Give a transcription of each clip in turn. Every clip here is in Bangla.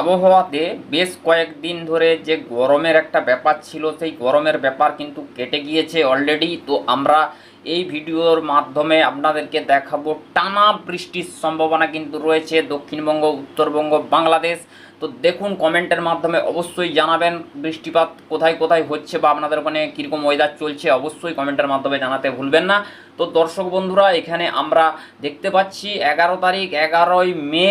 আবহাওয়াতে বেশ কয়েকদিন ধরে যে গরমের একটা ব্যাপার ছিল, সেই গরমের ব্যাপার কিন্তু কেটে গিয়েছে অলরেডি তো আমরা এই ভিডিওর মাধ্যমে আপনাদেরকে দেখাবো, টানা বৃষ্টির সম্ভাবনা কিন্তু রয়েছে দক্ষিণবঙ্গ, উত্তরবঙ্গ, বাংলাদেশ। তো দেখুন, কমেন্টের মাধ্যমে অবশ্যই জানাবেন বৃষ্টিপাত কোথায় কোথায় হচ্ছে বা আপনাদের ওখানে কীরকম ওয়েদার চলছে। অবশ্যই কমেন্টের মাধ্যমে জানাতে ভুলবেন না। তো দর্শক বন্ধুরা, এখানে আমরা দেখতে পাচ্ছি এগারো তারিখ, এগারোই মে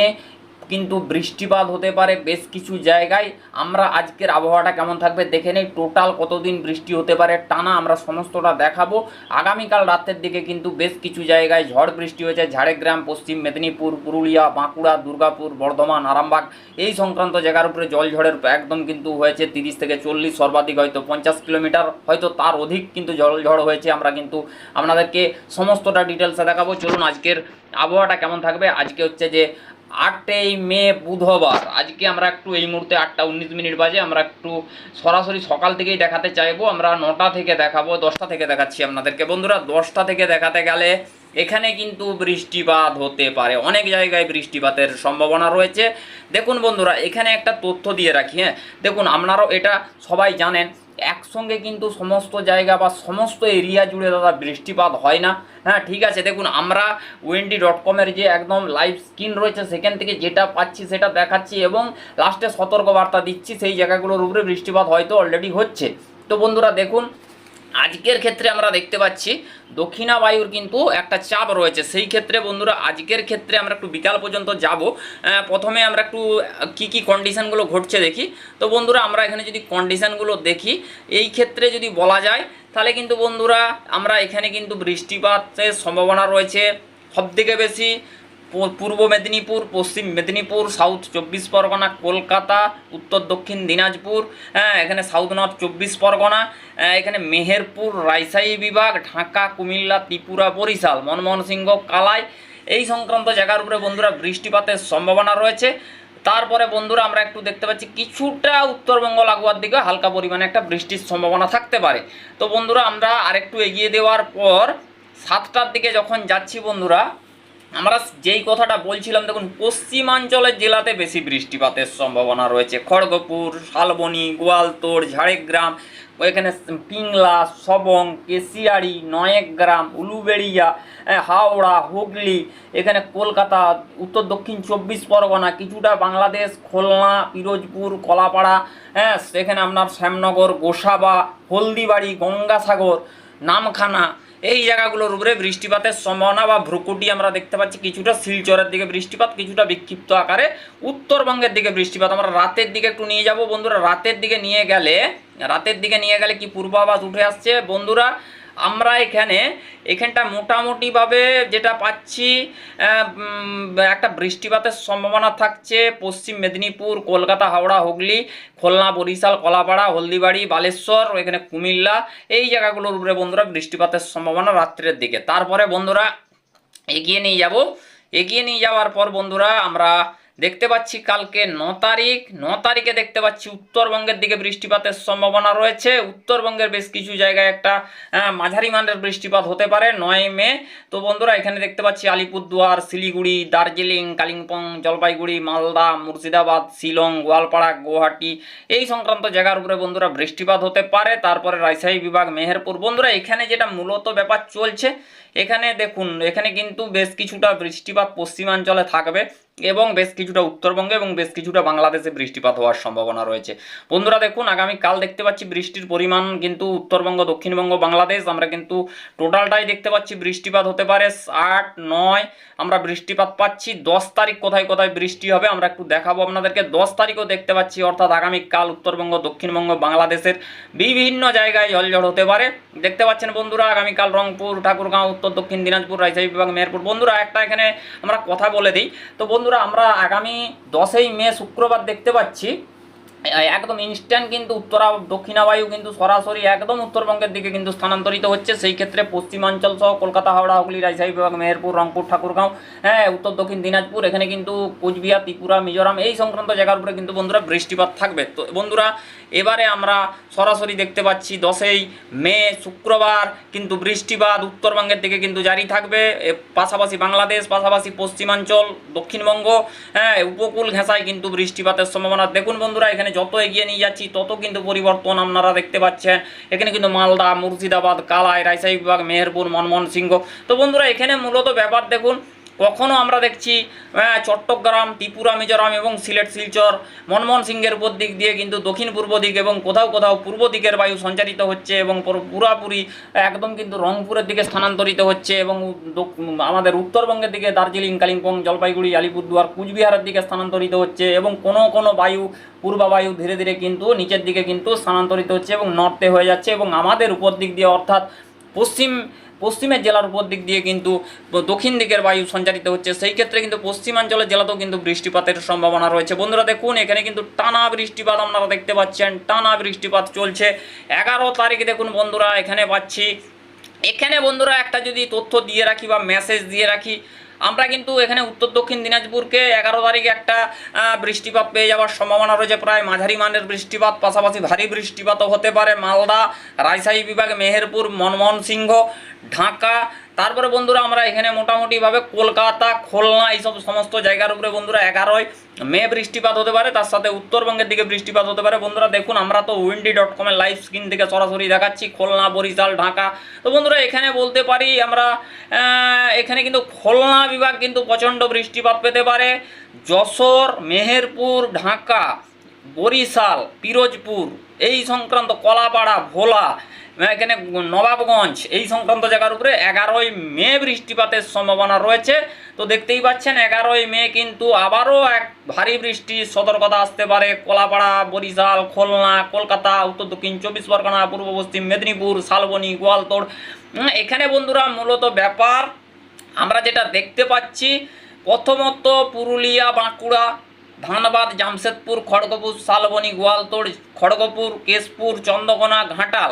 কিন্তু বৃষ্টিপাত হতে পারে বেশ কিছু জায়গায়। আমরা আজকের আবহাওয়াটা কেমন থাকবে দেখে নেই। টোটাল কতদিন বৃষ্টি হতে পারে টানা আমরা সমস্তটা দেখাবো। আগামীকাল রাতের দিকে কিন্তু বেশ কিছু জায়গায় ঝড় বৃষ্টি হয়েছে। ঝাড়গ্রাম, পশ্চিম মেদিনীপুর, পুরুলিয়া, বাঁকুড়া, দুর্গাপুর, বর্ধমান, আরামবাগ এই সংক্রান্ত জায়গার উপরে জল ঝড়ের একদম কিন্তু হয়েছে তিরিশ থেকে চল্লিশ, সর্বাধিক হয়তো পঞ্চাশ কিলোমিটার। হয়তো তার অধিক কিন্তু জল ঝড় হয়েছে। আমরা কিন্তু আপনাদেরকে সমস্তটা ডিটেলসে দেখাবো। চলুন আজকের আবহাওয়াটা কেমন থাকবে? আজকে হচ্ছে যে আটই মে বুধবার। আজকে আমরা একটু এই মুহূর্তে আটটা উনিশ মিনিট বাজে, আমরা একটু সরাসরি সকাল থেকেই দেখাতে চাইব। আমরা নটা থেকে দেখাবো, দশটা থেকে দেখাচ্ছি আপনাদেরকে। বন্ধুরা, দশটা থেকে দেখাতে গেলে এখানে কিন্তু বৃষ্টিপাত হতে পারে। অনেক জায়গায় বৃষ্টিপাতের সম্ভাবনা রয়েছে। দেখুন বন্ধুরা, এখানে একটা তথ্য দিয়ে রাখি হ্যাঁ। দেখুন, আপনারাও এটা সবাই জানেন। একসঙ্গে কিন্তু সমস্ত জায়গা বা সমস্ত এরিয়া জুড়ে দাদা বৃষ্টিপাত হয় না। হ্যাঁ ঠিক আছে, দেখুন, আমরা ওয়েন্ডি ডট কমের যে একদম লাইভ স্ক্রিন রয়েছে, সেখান থেকে যেটা পাচ্ছি সেটা দেখাচ্ছি এবং লাস্টে সতর্কবার্তা দিচ্ছি, সেই জায়গাগুলোর উপরে বৃষ্টিপাত হয়তো অলরেডি হচ্ছে। তো বন্ধুরা, দেখুন আজকের ক্ষেত্রে আমরা দেখতে পাচ্ছি দক্ষিণা বায়ুর কিন্তু একটা চাপ রয়েছে। সেই ক্ষেত্রে বন্ধুরা আজকের ক্ষেত্রে আমরা একটু বিকাল পর্যন্ত যাব। প্রথমে আমরা একটু কি কি কন্ডিশনগুলো ঘটছে দেখি। তো বন্ধুরা আমরা এখানে যদি কন্ডিশনগুলো দেখি, এই ক্ষেত্রে যদি বলা যায়, তাহলে কিন্তু বন্ধুরা আমরা এখানে কিন্তু বৃষ্টিপাতের সম্ভাবনা রয়েছে সবথেকে বেশি। পূর্ব মেদিনীপুর, পশ্চিম মেদিনীপুর সাউথ চব্বিশ পরগনা, কলকাতা, উত্তর দক্ষিণ দিনাজপুর হ্যাঁ এখানে সাউথ নর্থ চব্বিশ পরগনা এখানে মেহেরপুর, রাজশাহী বিভাগ, ঢাকা, কুমিল্লা, ত্রিপুরা, বরিশাল, মনমোহন সিংহ, কালাই, এই সংক্রান্ত জায়গার উপরে বন্ধুরা বৃষ্টিপাতের সম্ভাবনা রয়েছে। তারপরে বন্ধুরা আমরা একটু দেখতে পাচ্ছি কিছুটা উত্তরবঙ্গ লাগোয়ার দিকে হালকা পরিমাণে একটা বৃষ্টির সম্ভাবনা থাকতে পারে। তো বন্ধুরা আমরা আরেকটু এগিয়ে দেওয়ার পর সাতটার দিকে যখন যাচ্ছি বন্ধুরা আমরা যেই কথাটা বলছিলাম, দেখুন, পশ্চিমাঞ্চলের জেলাতে বেশি বৃষ্টিপাতের সম্ভাবনা রয়েছে। খড়গপুর, শালবনি গোয়ালতোড় ঝাড়গ্রাম, এখানে পিংলা, সবং কেশিয়াড়ি নয়েকগ্রাম উলুবেড়িয়া হাওড়া, হুগলি, এখানে কলকাতা, উত্তর দক্ষিণ চব্বিশ পরগনা, কিছুটা বাংলাদেশ, খুলনা, পিরোজপুর, কলাপাড়া হ্যাঁ সেখানে আপনার শ্যামনগর, গোসাবা, হলদিবাড়ি, গঙ্গাসাগর, নামখানা এই জায়গাগুলোর উপরে বৃষ্টিপাতের সম্ভাবনা বা ভ্রুকুটি আমরা দেখতে পাচ্ছি। কিছুটা শিলচরের দিকে বৃষ্টিপাত, কিছুটা বিক্ষিপ্ত আকারে। উত্তরবঙ্গের দিকে বৃষ্টিপাত। আমরা রাতের দিকে একটু নিয়ে যাব বন্ধুরা। রাতের দিকে নিয়ে গেলে, রাতের দিকে নিয়ে গেলে কি পূর্বাভাস উঠে আসছে? বন্ধুরা আমরা এখানে, এখানটা মোটামুটিভাবে যেটা পাচ্ছি একটা বৃষ্টিপাতের সম্ভাবনা থাকছে। পশ্চিম মেদিনীপুর, কলকাতা, হাওড়া, হুগলি, খুলনা, বরিশাল, কলাপাড়া, হলদিবাড়ি, বালেশ্বর, এখানে কুমিল্লা, এই জায়গাগুলোর উপরে বন্ধুরা বৃষ্টিপাতের সম্ভাবনা রাত্রের দিকে। তারপরে বন্ধুরা এগিয়ে নিয়ে যাব। এগিয়ে নিয়ে যাওয়ার পর বন্ধুরা আমরা দেখতে পাচ্ছি কালকে ন তারিখ, ন তারিখে দেখতে পাচ্ছি উত্তরবঙ্গের দিকে বৃষ্টিপাতের সম্ভাবনা রয়েছে। উত্তরবঙ্গের বেশ কিছু জায়গায় একটা মাঝারি মানের বৃষ্টিপাত হতে পারে নয় মে। তো বন্ধুরা, এখানে দেখতে পাচ্ছি আলিপুরদুয়ার, শিলিগুড়ি, দার্জিলিং, কালিম্পং, জলপাইগুড়ি, মালদা, মুর্শিদাবাদ, শিলং, গোয়ালপাড়া, গুয়াহাটি এই সংক্রান্ত জায়গার উপরে বন্ধুরা বৃষ্টিপাত হতে পারে। তারপরে রাজশাহী বিভাগ, মেহেরপুর। বন্ধুরা, এখানে যেটা মূলত ব্যাপার চলছে, এখানে দেখুন, এখানে কিন্তু বেশ কিছুটা বৃষ্টিপাত পশ্চিমাঞ্চলে থাকবে। এবং বেশ কিছুটা উত্তরবঙ্গে এবং বেশ কিছুটা বাংলাদেশে বৃষ্টিপাত হওয়ার সম্ভাবনা রয়েছে। বন্ধুরা, দেখুন, আগামী কাল দেখতে পাচ্ছি বৃষ্টির পরিমাণ কিন্তু উত্তরবঙ্গ, দক্ষিণবঙ্গ, বাংলাদেশ, আমরা কিন্তু টোটালটাই দেখতে পাচ্ছি বৃষ্টিপাত হতে পারে আট, নয়, আমরা বৃষ্টিপাত পাচ্ছি দশ তারিখ, কোথায় কোথায় বৃষ্টি হবে আমরা একটু দেখাবো আপনাদেরকে। দশ তারিখও দেখতে পাচ্ছি, অর্থাৎ আগামীকাল উত্তরবঙ্গ, দক্ষিণবঙ্গ, বাংলাদেশের বিভিন্ন জায়গায় জলঝড় হতে পারে। দেখতে পাচ্ছেন বন্ধুরা আগামীকাল রংপুর, ঠাকুরগাঁও, উত্তর দক্ষিণ দিনাজপুর, রাজশাহী বিভাগ, মেহেরপুর। বন্ধুরা, একটা এখানে আমরা কথা বলে দিই। তো বন্ধুরা আমরা আগামী দশই মে শুক্রবার দেখতে পাচ্ছি। একদম ইনস্ট্যান্ট কিন্তু উত্তরা দক্ষিণা বায়ু কিন্তু সরাসরি একদম উত্তরবঙ্গের দিকে কিন্তু স্থানান্তরিত হচ্ছে। সেই ক্ষেত্রে পশ্চিমাঞ্চল সহ কলকাতা, হাওড়া, হুগলি, রাজশাহী, বিভাগ, মেহেরপুর, রংপুর, ঠাকুরগাঁও হ্যাঁ উত্তর, দক্ষিণ, দিনাজপুর, এখানে কিন্তু কোচবিহার, ত্রিপুরা, মিজোরাম এই সংক্রান্ত জায়গার উপরে কিন্তু বন্ধুরা বৃষ্টিপাত থাকবে। তো বন্ধুরা, এবারে আমরা সরাসরি দেখতে পাচ্ছি দশই মে, শুক্রবার কিন্তু বৃষ্টিপাত উত্তরবঙ্গের দিকে কিন্তু জারি থাকবে। পাশাপাশি বাংলাদেশ, পাশাপাশি পশ্চিমাঞ্চল, দক্ষিণবঙ্গ হ্যাঁ উপকূল ঘেঁষায় কিন্তু বৃষ্টিপাতের সম্ভাবনা। দেখুন বন্ধুরা, এখানে যত এগিয়ে নিয়ে যাচ্ছি, তত কিন্তু পরিবর্তন আপনারা দেখতে পাচ্ছেন। এখানে কিন্তু মালদা, মুর্শিদাবাদ, কালাই, রাজশাহী বিভাগ, মেহেরপুর, মনমোহন সিংহ। তো বন্ধুরা, এখানে মূলত ব্যাপার দেখুন কখনো আমরা দেখছি আহ, চট্টগ্রাম ত্রিপুরা মিজোরাম এবং সিলেট শিলচর মনমোহন সিংহের উপর দিক দিয়ে কিন্তু দক্ষিণ পূর্ব দিক এবং কোথাও কোথাও পূর্ব দিকের বায়ু সঞ্চারিত হচ্ছে এবং পুরো- পুরাপুরি একদম কিন্তু রংপুরের দিকে স্থানান্তরিত হচ্ছে এবং আমাদের উত্তরবঙ্গের দিকে দার্জিলিং কালিম্পং জলপাইগুড়ি আলিপুরদুয়ার কুচবিহারের দিকে স্থানান্তরিত হচ্ছে এবং কোনো কোনো বায়ু পূর্বাবায়ু ধীরে ধীরে কিন্তু নিচের দিকে কিন্তু স্থানান্তরিত হচ্ছে এবং নর্থে হয়ে যাচ্ছে এবং আমাদের উপর দিক দিয়ে অর্থাৎ পশ্চিম পশ্চিমের জেলার উপর দিক দিয়ে কিন্তু দক্ষিণ দিকের বায়ু সঞ্চারিত হচ্ছে, সেই ক্ষেত্রে কিন্তু পশ্চিমাঞ্চলের জেলাতেও কিন্তু বৃষ্টিপাতের সম্ভাবনা রয়েছে। বন্ধুরা, দেখুন, এখানে কিন্তু টানা বৃষ্টিপাত আপনারা দেখতে পাচ্ছেন, টানা বৃষ্টিপাত চলছে। এগারো তারিখ দেখুন বন্ধুরা, এখানে পাচ্ছি। এখানে বন্ধুরা একটা যদি তথ্য দিয়ে রাখি বা মেসেজ দিয়ে রাখি আমরা কিন্তু এখানে উত্তর দক্ষিণ দিনাজপুরকে এগারো তারিখে একটা বৃষ্টিপাত পেয়ে যাওয়ার সম্ভাবনা রয়েছে। প্রায় মাঝারি মানের বৃষ্টিপাত, পাশাপাশি ভারী বৃষ্টিপাতও হতে পারে। মালদা, রাজশাহী বিভাগ, মেহেরপুর, মনমোহন সিংহ, ঢাকা তারপরে বন্ধুরা আমরা এখানে মোটামুটিভাবে কলকাতা, খুলনা এইসব সমস্ত জায়গার উপরে বন্ধুরা এগারোই মে বৃষ্টিপাত হতে পারে, তার সাথে উত্তরবঙ্গের দিকে বৃষ্টিপাত হতে পারে। বন্ধুরা দেখুন, আমরা তো উইন্ডি ডট কমের লাইভ স্ক্রিন থেকে সরাসরি দেখাচ্ছি, খুলনা, বরিশাল, ঢাকা। তো বন্ধুরা এখানে বলতে পারি আমরা এখানে কিন্তু খুলনা বিভাগ কিন্তু প্রচণ্ড বৃষ্টিপাত পেতে পারে। যশোর, মেহেরপুর, ঢাকা, বরিশাল, পিরোজপুর, এই সংক্রান্ত কলাপাড়া, ভোলা এখানে নবাবগঞ্জ, এই সংক্রান্ত জায়গার উপরে এগারোই মে বৃষ্টিপাতের সম্ভাবনা রয়েছে। তো দেখতেই পাচ্ছেন, এগারোই মে কিন্তু আবারও এক ভারী বৃষ্টির সতর্কতা আসতে পারে কলাপাড়া, বরিশাল, খুলনা, কলকাতা, উত্তর দক্ষিণ, চব্বিশ পরগনা, পূর্ব পশ্চিম মেদিনীপুর, শালবনী, গোয়ালতোড়। এখানে বন্ধুরা মূলত ব্যাপার, আমরা যেটা দেখতে পাচ্ছি, প্রথমত পুরুলিয়া, বাঁকুড়া, ধানবাদ, জামশেদপুর, খড়গপুর, শালবনী, গোয়ালতোড়, খড়গপুর, কেশপুর, চন্দ্রকোনা, ঘাটাল।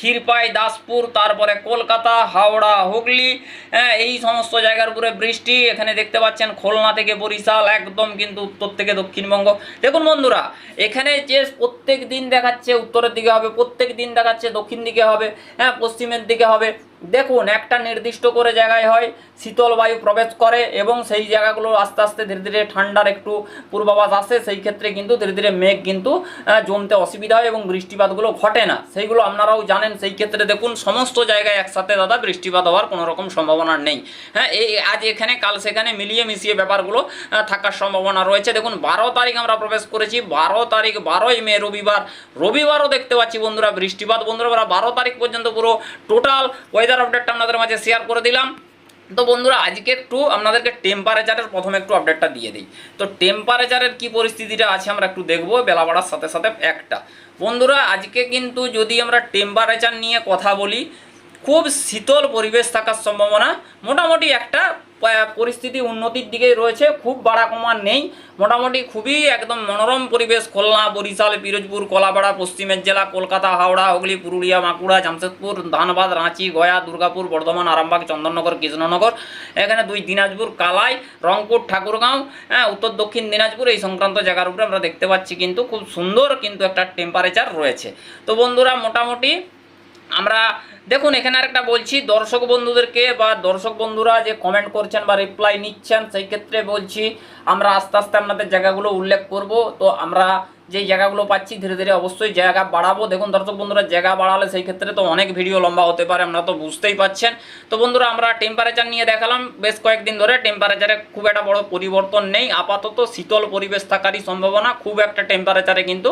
ক্ষীরপাই দাসপুর তারপরে কলকাতা হাওড়া হুগলি হ্যাঁ, এই সমস্ত জায়গার উপরে বৃষ্টি। এখানে দেখতে পাচ্ছেন খুলনা থেকে বরিশাল একদম কিন্তু উত্তর থেকে দক্ষিণবঙ্গ। দেখুন বন্ধুরা এখানে যে প্রত্যেক দিন দেখাচ্ছে উত্তরের দিকে হবে প্রত্যেক দিন দেখাচ্ছে দক্ষিণ দিকে হবে হ্যাঁ পশ্চিমের দিকে হবে। দেখুন, একটা নির্দিষ্ট করে জায়গায় হয়, শীতল বায়ু প্রবেশ করে এবং সেই জায়গাগুলো আস্তে আস্তে ধীরে ধীরে ঠান্ডার একটু পূর্বাভাস আসে, সেই ক্ষেত্রে কিন্তু ধীরে ধীরে মেঘ কিন্তু জমতে অসুবিধা হয় এবং বৃষ্টিপাতগুলো ঘটে না। সেইগুলো আপনারাও জানেন, সেই ক্ষেত্রে দেখুন, সমস্ত জায়গায় একসাথে দাদা বৃষ্টিপাত হওয়ার কোনো রকম সম্ভাবনা নেই। হ্যাঁ এই আজ এখানে, কাল সেখানে মিলিয়ে মিশিয়ে ব্যাপারগুলো থাকার সম্ভাবনা রয়েছে। দেখুন, বারো তারিখ আমরা প্রবেশ করেছি, বারো তারিখ, বারোই মে, রবিবার। রবিবারও দেখতে পাচ্ছি বন্ধুরা, বৃষ্টিপাত বন্ধুরা বারো তারিখ পর্যন্ত পুরো টোটাল ওয়েদার আপডেটটা আপনাদের মাঝে শেয়ার করে দিলাম। তো বন্ধুরা, আজকে একটু আপনাদেরকে টেম্পারেচারের প্রথমে একটু আপডেটটা দিয়ে দিই। তো টেম্পারেচারের কি পরিস্থিতিটা আছে আমরা একটু দেখব বেলা বাড়ার সাথে সাথে একটা। বন্ধুরা, আজকে কিন্তু যদি আমরা টেম্পারেচার নিয়ে কথা বলি, খুব শীতল পরিবেশ থাকার সম্ভাবনা মোটামুটি একটা পরিস্থিতি উন্নতির দিকে রয়েছে, খুব বাড়া কমা নেই। মোটামুটি খুবই একদম মনোরম পরিবেশ, খুলনা, বরিশাল, পিরোজপুর, কলাপাড়া, পশ্চিমের জেলা, কলকাতা, হাওড়া, হুগলি, পুরুলিয়া, বাঁকুড়া, জামশেদপুর, ধানবাদ, রাঁচি, গয়া, দুর্গাপুর, বর্ধমান, আরামবাগ, চন্দননগর, কৃষ্ণনগর, এখানে দুই দিনাজপুর, কালাই, রংপুর, ঠাকুরগাঁও হ্যাঁ উত্তর, দক্ষিণ দিনাজপুর, এই সংক্রান্ত জায়গার উপরে আমরা দেখতে পাচ্ছি কিন্তু খুব সুন্দর কিন্তু একটা টেম্পারেচার রয়েছে। তো বন্ধুরা, মোটামুটি আমরা দেখুন, এখানে আরেকটা বলছি, দর্শক বন্ধুদেরকে বা দর্শক বন্ধুরা যে কমেন্ট করছেন বা রিপ্লাই নিচ্ছেন, সেই ক্ষেত্রে বলছি, আমরা আস্তে আস্তে আপনাদের জায়গাগুলো উল্লেখ করব। তো আমরা যেই জায়গাগুলো পাচ্ছি, ধীরে ধীরে অবশ্যই জায়গা বাড়াবো। দেখুন দর্শক বন্ধুরা, জায়গা বাড়ালে সেই ক্ষেত্রে তো অনেক ভিডিও লম্বা হতে পারে আমরা তো বুঝতেই পাচ্ছেন। তো বন্ধুরা, আমরা টেম্পারেচার নিয়ে দেখালাম। বেশ কয়েকদিন ধরে টেম্পারেচারে খুব একটা বড় পরিবর্তন নেই। আপাতত শীতল পরিবেশ থাকারই সম্ভাবনা, খুব একটা টেম্পারেচারে কিন্তু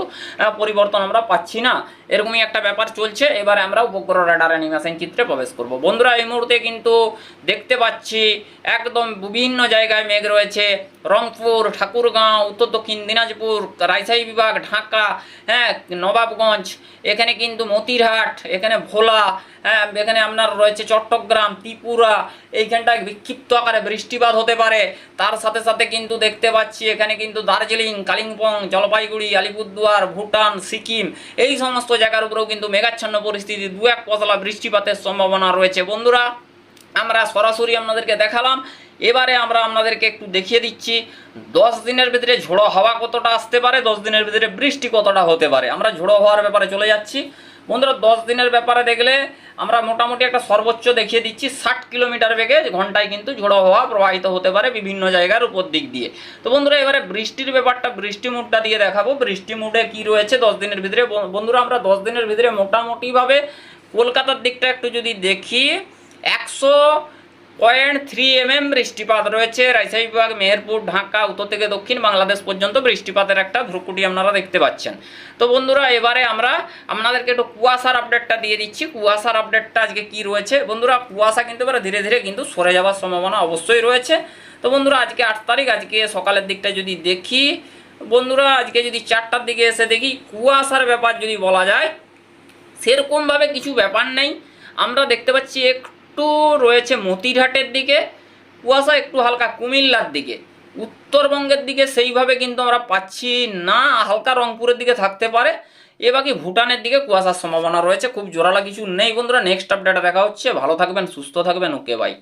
পরিবর্তন আমরা পাচ্ছি না। এরকমই একটা ব্যাপার চলছে। এবারে আমরা উপগ্রহ রেডার অ্যানিমেশন চিত্রে প্রবেশ করব। বন্ধুরা, এই মুহূর্তে কিন্তু দেখতে পাচ্ছি, একদম বিভিন্ন জায়গায় মেঘ রয়েছে। রংপুর, ঠাকুরগাঁও, উত্তর দক্ষিণ দিনাজপুর, রাজশাহী বিভাগ ঢাকা হ্যাঁ নবাবগঞ্জ, এখানে কিন্তু মতিরহাট, এখানে ভোলা হ্যাঁ এখানে আপনার রয়েছে চট্টগ্রাম, ত্রিপুরা, এইখানটায় বিক্ষিপ্ত আকারে বৃষ্টিপাত হতে পারে। তার সাথে সাথে কিন্তু দেখতে পাচ্ছি এখানে কিন্তু দার্জিলিং, কালিম্পং, জলপাইগুড়ি, আলিপুরদুয়ার, ভুটান, সিকিম, এই সমস্ত জায়গার উপরেও কিন্তু মেঘাচ্ছন্ন পরিস্থিতি দু এক পশলা বৃষ্টিপাতের সম্ভাবনা রয়েছে। বন্ধুরা, আমরা সরাসরি আপনাদেরকে দেখালাম এবারে আমরা আপনাদেরকে একটু দেখিয়ে দিচ্ছি, দশ দিনের ভিতরে ঝোড়ো হাওয়া কতটা আসতে পারে, দশ দিনের ভিতরে বৃষ্টি কতটা হতে পারে। আমরা ঝোড়ো হওয়ার ব্যাপারে চলে যাচ্ছি। বন্ধুরা, দশ দিনের ব্যাপারে দেখলে আমরা মোটামুটি একটা সর্বোচ্চ দেখিয়ে দিচ্ছি, ষাট কিলোমিটার বেগে ঘন্টায় কিন্তু ঝোড়ো হওয়া প্রবাহিত হতে পারে বিভিন্ন জায়গার উপর দিক দিয়ে। তো বন্ধুরা, এবারে বৃষ্টির ব্যাপারটা, বৃষ্টি মুডটা দিয়ে দেখাবো। বৃষ্টি মুডে কি রয়েছে দশ দিনের ভিতরে? বন্ধুরা, আমরা দশ দিনের ভিতরে মোটামুটিভাবে কলকাতার দিকটা একটু যদি দেখি, একশো পয়েন্ট থ্রি এম এম বৃষ্টিপাত রয়েছে। রাজশাহী বিভাগ, মেহেরপুর, ঢাকা, উত্তর থেকে দক্ষিণ বাংলাদেশ পর্যন্ত বৃষ্টিপাতের একটা ভ্রুকুটি আপনারা দেখতে পাচ্ছেন। তো বন্ধুরা, এবারে আমরা আপনাদেরকে একটু কুয়াশার আপডেটটা দিয়ে দিচ্ছি। কুয়াশার আপডেটটা আজকে কি রয়েছে? বন্ধুরা, কুয়াশা কিন্তু এবারে ধীরে ধীরে কিন্তু সরে যাওয়ার সম্ভাবনা অবশ্যই রয়েছে। তো বন্ধুরা, আজকে আট তারিখ, আজকে সকালের দিকটা যদি দেখি, বন্ধুরা, আজকে যদি চারটার দিকে এসে দেখি, কুয়াশার ব্যাপার যদি বলা যায়, সেরকমভাবে কিছু ব্যাপার নেই। আমরা দেখতে পাচ্ছি একটু রয়েছে মতিরহাটের দিকে, কুয়াশা একটু হালকা কুমিল্লার দিকে। উত্তরবঙ্গের দিকে সেইভাবে কিন্তু আমরা পাচ্ছি না, হালকা রংপুরের দিকে থাকতে পারে। এ বাকি ভুটানের দিকে কুয়াশার সম্ভাবনা রয়েছে, খুব জোরালা কিছু নেই বন্ধুরা। নেক্সট আপডেটে দেখা হচ্ছে। ভালো থাকবেন, সুস্থ থাকবেন। Okay bye